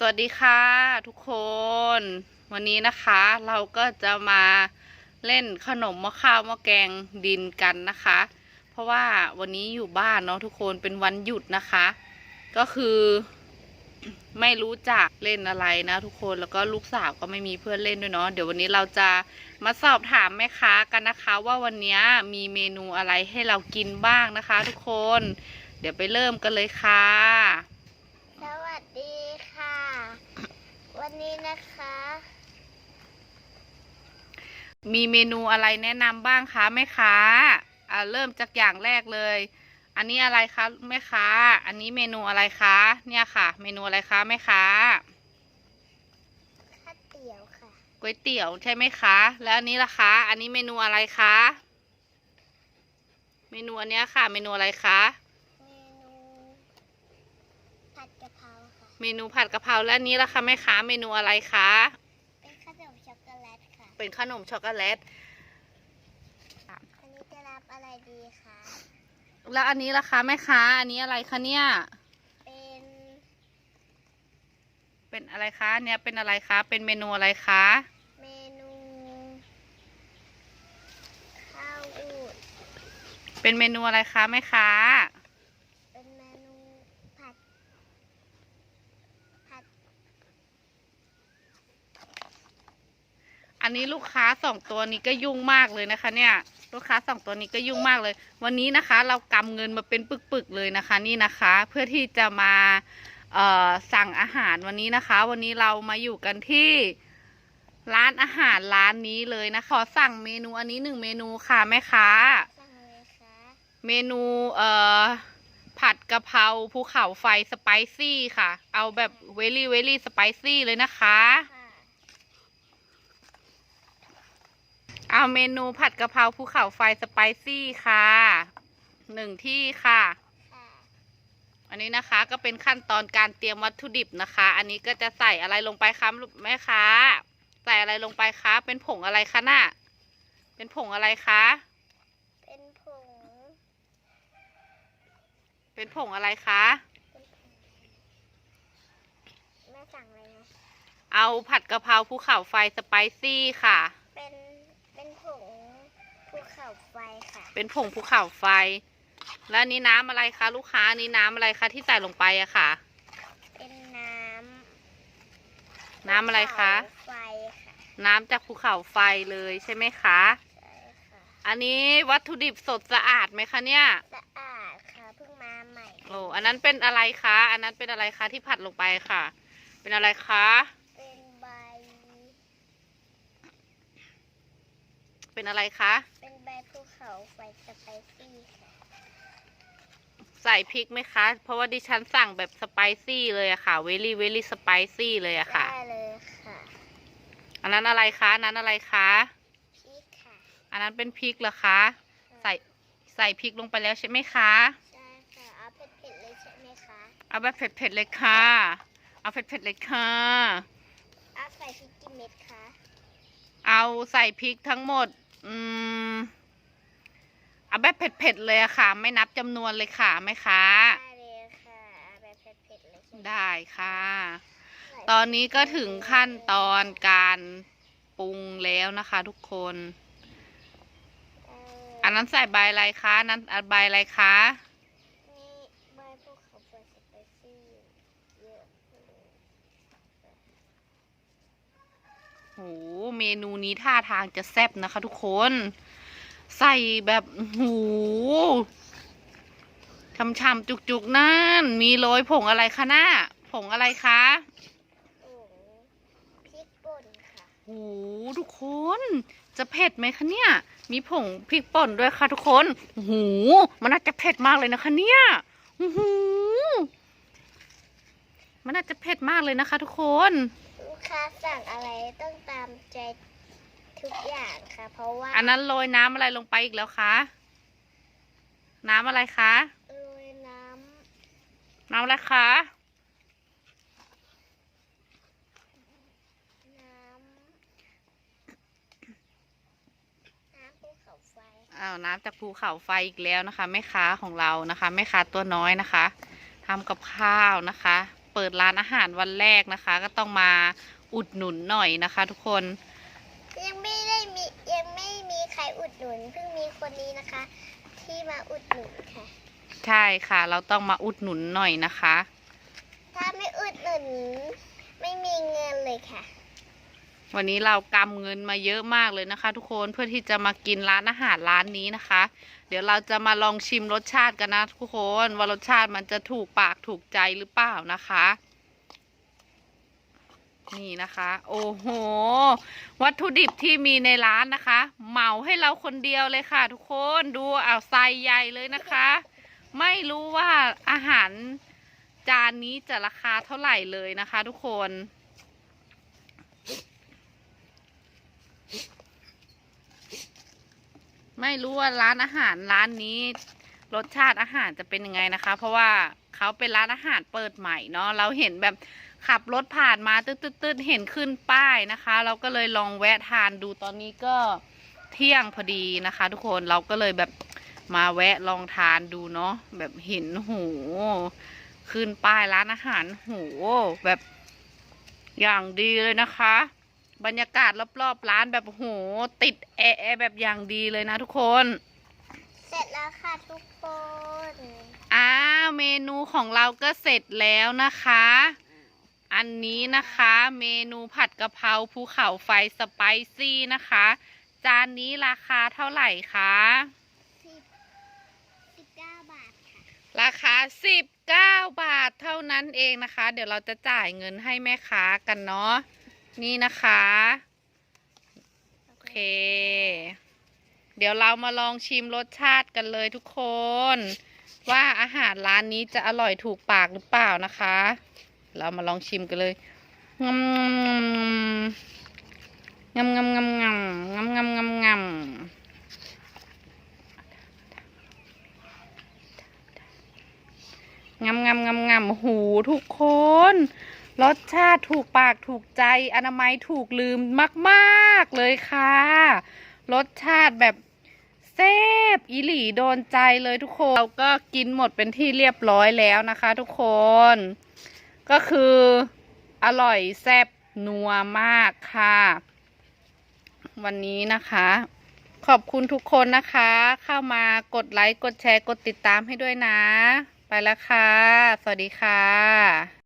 สวัสดีค่ะทุกคน วันนี้นะคะเราก็จะมาเล่นขนมมะข้าวมะแกงดินกันนะคะ เพราะว่าวันนี้อยู่บ้านเนาะทุกคนเป็นวันหยุดนะคะ ก็คือไม่รู้จักเล่นอะไรนะ ทุกคนแล้วก็ลูกสาวก็ไม่มีเพื่อนเล่นด้วยเนาะเดี๋ยววันนี้เราจะมาสอบถามแม่ค้ากันนะคะ ว่าวันนี้มีเมนูอะไรให้เรากินบ้างนะคะ ทุกคน เดี๋ยวไปเริ่มกันเลยค่ะ สวัสดีค่ะ วั นนี้นะคะ มีเมนูอะไรแนะนำบ้างคะแม่ค้าอ่าเริ่มจากอย่างแรกเลย อันนี้อะไรคะแม่ค้า อันนี้เมนูอะไรคะ เนี่ยค่ะ เมนูอะไรคะแม่ค้าข้าวเตี๋ยวค่ะก๋วยเตี๋ยวใช่ไหมคะ แล้วอันนี้ล่ะคะ อันนี้เมนูอะไรคะ เมนูอันเนี้ยค่ะ เมนูอะไรคะ เมนูผัดกะเพราค่ะ เมนูผัดกะเพราและอันนี้ล่ะคะแม่ค้าเมนูอะไรคะ เป็นขนมช็อกโกแลตค่ะ เป็นขนมช็อกโกแลต อันนี้จะรับอะไรดีคะแล้วอันนี้ล่ะคะแม่ค้า อันนี้อะไรคะเนี่ย เป็นเป็นอะไรคะเนี่ยเป็นอะไรคะ เป็นเมนูอะไรคะเมนู ข้าวอูดเป็นเมนูอะไรคะแม่ค้า เป็นเมนูผัด ผัด อันนี้ลูกค้าสองตัวนี้ก็ยุ่งมากเลยนะคะ เนี่ย ลูกค้าสองตัวนี้ก็ยุ่งมากเลย วันนี้นะคะ เรากำเงินมาเป็นปึกๆเลยนะคะ นี่นะคะ เพื่อที่จะมาเอ่อสั่งอาหารวันนี้นะคะ วันนี้เรามาอยู่กันที่ร้านอาหารร้านนี้เลยนะขอสั่งเมนูอันนี้หนึ่งเมนูค่ะแม่ค้าสั่งเลยค่ะเมนูเอ่อผัดกะเพราภูเขาไฟสไปซี่ค่ะ เอาแบบเวลี่เวลี่สไปซี่เลยนะคะ ค่ะ เอาเมนูผัดกะเพราภูเขาไฟสไปซี่ค่ะหนึ่งที่ค่ะค่ะ อันนี้นะคะก็เป็นขั้นตอนการเตรียมวัตถุดิบนะคะ อันนี้ก็จะใส่อะไรลงไปคะแม่ค้าใส่อะไรลงไปคะเป็นผงอะไรคะน่ะเป็นผงอะไรคะ เป็นผง เป็นผงอะไรคะเป็นผงแม่สั่งอะไรนะเอาผัดกะเพราภูเขาไฟสไปซี่ค่ะเป็นเป็นผง ภูเขาไฟค่ะ เป็นผงภูเขาไฟ แล้วอันนี้น้ำอะไรคะลูกค้าอันนี้น้ำอะไรคะที่ใส่ลงไปอะค่ะ เป็นน้ำน้ำอะไรคะ ภูเขาไฟค่ะน้ำจากภูเขาไฟเลยใช่ไหมคะ ใช่ค่ะ อันนี้วัตถุดิบสดสะอาดไหมคะเนี่ย สะอาดค่ะเพิ่งมาใหม่ โอ้ อันนั้นเป็นอะไรคะ อันนั้นเป็นอะไรคะที่ผัดลงไปค่ะ เป็นอะไรคะ เป็นใบเป็นอะไรคะ เป็นใบภูเขาไฟสไปซี่ค่ะใส่พริกไหมคะ เพราะว่าดิฉันสั่งแบบสไปซี่เลยอะค่ะ เวลี่เวลี่สไปซี่เลยอะค่ะ ได้เลยค่ะ อันนั้นอะไรคะอันนั้นอะไรคะ พริกค่ะอันนั้นเป็นพริกเหรอคะ ใส่ใส่พริกลงไปแล้วใช่ไหมคะ ใช่ค่ะเอาเผ็ดๆเลยใช่ไหมคะเอาแบบเผ็ดๆเลยค่ะ เอาเผ็ดๆเลยค่ะ เอาใส่พริกกี่เม็ดคะ เอาใส่พริกทั้งหมด อืม เอาแบบเผ็ดๆเลยอะค่ะ ไม่นับจำนวนเลยค่ะไหมคะได้เลยค่ะเอาแบบเผ็ดๆเลยใช่ไหมได้ค่ะใส่ตอนนี้ก็ถึงขั้นตอนการปรุงแล้วนะคะ ทุกคน เอ่อันนั้นใส่ใบอะไรคะอันนั้นใบอะไรคะ นี่ใบภูเขาไฟสไปซี่เยอะเลยโห เมนูนี้ท่าทางจะแซ่บนะคะทุกคน ใส่แบบหูช่ำๆจุกๆนั่น มีโรยผงอะไรคะหน้าผงอะไรคะโอ้พริกป่นค่ะโหทุกคน จะเผ็ดไหมคะเนี่ย มีผงพริกป่นด้วยค่ะทุกคนโอ้โหมันน่าจะเผ็ดมากเลยนะคะเนี่ยโอ้โหมันน่าจะเผ็ดมากเลยนะคะ ทุกคน ลูกค้าสั่งอะไรต้องตามใจ ทุกอย่างค่ะ เพราะว่าอันนั้นโรยน้ำอะไรลงไปอีกแล้วคะ น้ำอะไรคะ โรยน้น้ำอะไรคะำน้ำน้ำภูเขาไฟอ้าวน้ำจากภูเขาไฟอีกแล้วนะคะแม่ค้าของเรานะคะแม่ค้าตัวน้อยนะคะทำกับข้าวนะคะเเปิดร้านอาหารวันแรกนะคะ ก็ต้องมาอุดหนุนหน่อยนะคะ ทุกคน เพิ่งมีคนนี้นะคะ ที่มาอุดหนุนค่ะ ใช่ค่ะ เราต้องมาอุดหนุนหน่อยนะคะ ถ้าไม่อุดหนุนไม่มีเงินเลยค่ะ วันนี้เรากำเงินมาเยอะมากเลยนะคะ ทุกคนเพื่อที่จะมากินร้านอาหารร้านนี้นะคะ เดี๋ยวเราจะมาลองชิมรสชาติกันนะทุกคนว่ารสชาติมันจะถูกปากถูกใจหรือเปล่านะคะ นี่นะคะ โอ้โห วัตถุดิบที่มีในร้านนะคะ เหมาให้เราคนเดียวเลยค่ะ ทุกคนดูเอาไซใหญ่เลยนะคะ ไม่รู้ว่าอาหารจานนี้จะราคาเท่าไหร่เลยนะคะ ทุกคน ไม่รู้ว่าร้านอาหารร้านนี้ รสชาติอาหารจะเป็นยังไงนะคะ เพราะว่าเขาเป็นร้านอาหารเปิดใหม่เนาะเราเห็นแบบ ขับรถผ่านมาตืดๆๆเห็นขึ้นป้ายนะคะ เราก็เลยลองแวะทานดูตอนนี้ก็เที่ยงพอดีนะคะ ทุกคนเราก็เลยแบบมาแวะลองทานดูเนาะแบบเห็นโหขึ้นป้ายร้านอาหารโหแบบอย่างดีเลยนะคะ บรรยากาศรอบๆร้านแบบโหติดแอร์แบบอย่างดีเลยนะทุกคน เสร็จแล้วค่ะทุกคนอ้าวเมนูของเราก็เสร็จแล้วนะคะ อันนี้นะคะเมนูผัดกะเพราภูเขาไฟสไปซี่นะคะ จานนี้ราคาเท่าไหร่คะสิบสิบเก้าบาทค่ะ ราคา19บาทเท่านั้นเองนะคะ เดี๋ยวเราจะจ่ายเงินให้แม่ค้ากันเนาะนี่นะคะ โอเค เดี๋ยวเรามาลองชิมรสชาติกันเลยทุกคน ว่าอาหารร้านนี้จะอร่อยถูกปากหรือเปล่านะคะ เรามาลองชิมกันเลยงำงำงำงำงำงำงำงำงำงำงำงำงำหูทุกคน รสชาติถูกปากถูกใจ อนามัยถูกลืมมาก ๆ เลยค่ะ รสชาติแบบแซ่บอีหลีโดนใจเลยทุกคน เราก็กินหมดเป็นที่เรียบร้อยแล้วนะคะทุกคน ก็คืออร่อยแซ่บนัวมากค่ะ วันนี้นะคะ ขอบคุณทุกคนนะคะ เข้ามากดไลค์ กดแชร์ กดติดตามให้ด้วยนะ ไปแล้วค่ะ สวัสดีค่ะ